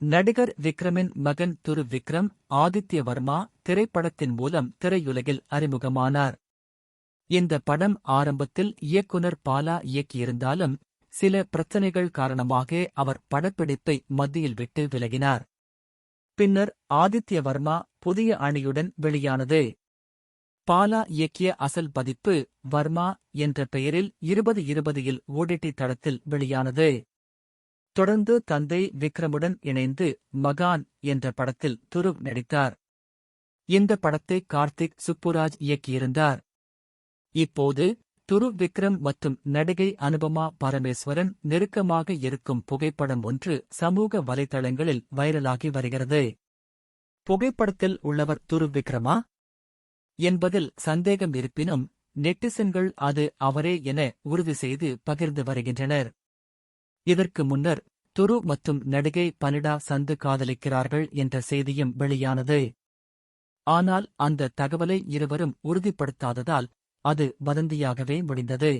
நடிகர் விக்ரமின் மகன் துரு விக்ரம் ஆதித்ய வர்மா திரைப்படத்தின் மூலம் திரையுலகில் அறிமுகமானார். இந்த படம் ஆரம்பத்தில் இயக்குனர் பாலா இயக்கியிருந்தாலும் சில பிரச்சனைகள் காரணமாக அவர் படப்பிடிப்பை மத்தியில் விட்டு விலகினார். பின்னர் ஆதித்ய வர்மா புதிய அணியுடன் வெளியானது. பாலா இயக்கிய அசல் பதிப்பு வர்மா என்ற பெயரில் இருபது இருபதில் ஓடிடி தளத்தில் வெளியானது. தொடர்ந்து தந்தை விக்ரமுடன் இணைந்து மகான் என்ற படத்தில் துருவ் நடித்தார். இந்த படத்தை கார்த்திக் சுப்புராஜ் இயக்கியிருந்தார். இப்போது துரு விக்ரம் மற்றும் நடிகை அனுபமா பரமேஸ்வரன் நெருக்கமாக இருக்கும் புகைப்படம் ஒன்று சமூக வலைதளங்களில் வைரலாகி வருகிறது. புகைப்படத்தில் உள்ளவர் துரு விக்ரமா? என்பதில் சந்தேகம் இருப்பினும் நெட்டிசன்கள் அது அவரே என உறுதி செய்து பகிர்ந்து வருகின்றனர். இதற்கு முன்னர் துரு மற்றும் நடிகை பனிடா சந்து காதலிக்கிறார்கள் என்ற செய்தியும் வெளியானது. ஆனால் அந்த தகவலை இருவரும் உறுதிப்படுத்தாததால் அது வதந்தியாகவே முடிந்தது.